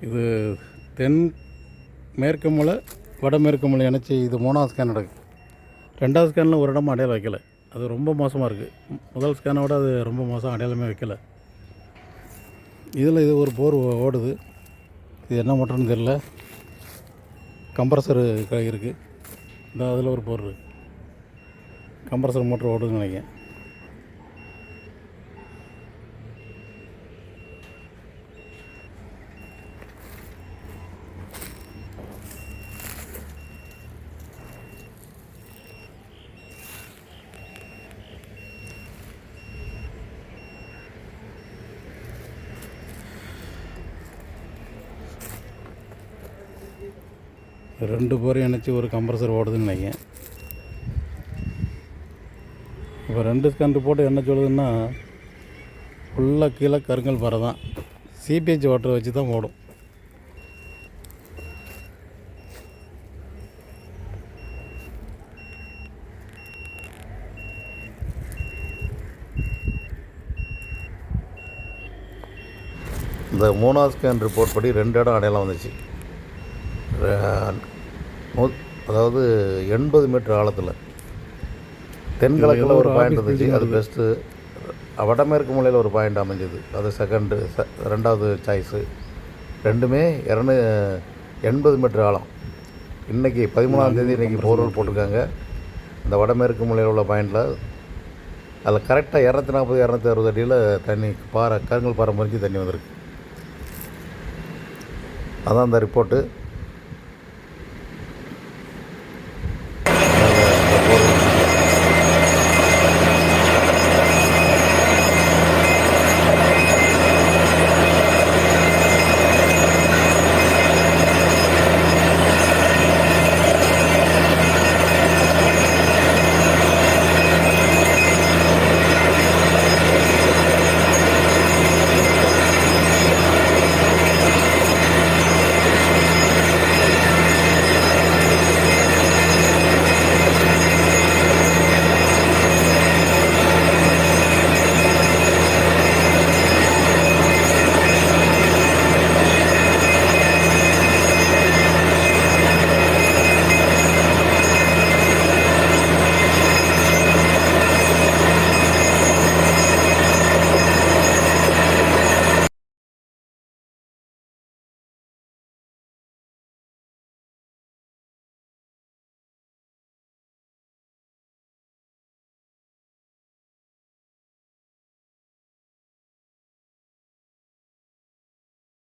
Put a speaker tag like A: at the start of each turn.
A: இது தென் மேற்கு மூலை வடமேற்கு மூலை இணைச்சி இது மூணாவது ஸ்கேன் நடக்குது ரெண்டாவது ஸ்கேனில் ஒரு இடமும் அடையாளம் வைக்கல. அது ரொம்ப மோசமாக இருக்குது முதல் ஸ்கேனை விட அது ரொம்ப மோசம் அடையாளமே வைக்கல. இதில் இது ஒரு போர் ஓ- ஓடுது. இது என்ன மோட்டர்னு தெரியல. கம்ப்ரஸரு இருக்குது இந்த அதில் ஒரு போர் இருக்குது கம்ப்ரஸர் மோட்டர் ஓடுதுன்னு நினைக்கிறேன். ரெண்டு போரையும் இணைச்சி ஒரு கம்ப்ரஸர் ஓடுதுன்னு நினைக்கிறேன் இப்போ ரெண்டு ஸ்கேன் ரிப்போர்ட்டு என்ன சொல்லுதுன்னா ஃபுல்லாக கீழே கருங்கல் பாறை தான். சிபிஹெச் வாட்டர் வச்சு தான் ஓடும்.
B: இந்த மூணாவது ஸ்கேன் ரிப்போர்ட் படி ரெண்டு இடம் அடையாளம் வந்துச்சு. அதாவது எண்பது மீட்டர் ஆழத்தில். தென்கிழக்கில் ஒரு பாயிண்ட் இருந்துச்சு அது பெஸ்ட்டு வடமேற்கு மூலையில் ஒரு பாயிண்ட் அமைஞ்சது. அது செகண்டு ரெண்டாவது சாய்ஸு ரெண்டுமே இரநூ எண்பது மீட்டர் ஆழம். இன்றைக்கி பதிமூணாம் தேதி இன்றைக்கி போர்வெல் போட்டிருக்காங்க. இந்த வடமேற்கு மூலையில் உள்ள பாயிண்டில் அதில் கரெக்டாக இரநூத்தி நாற்பது இரநூத்தி அறுபது அடியில் தண்ணி பாறை கருங்கல் பாறை முறிஞ்சு தண்ணி வந்திருக்கு. அதான் அந்த ரிப்போர்ட்டு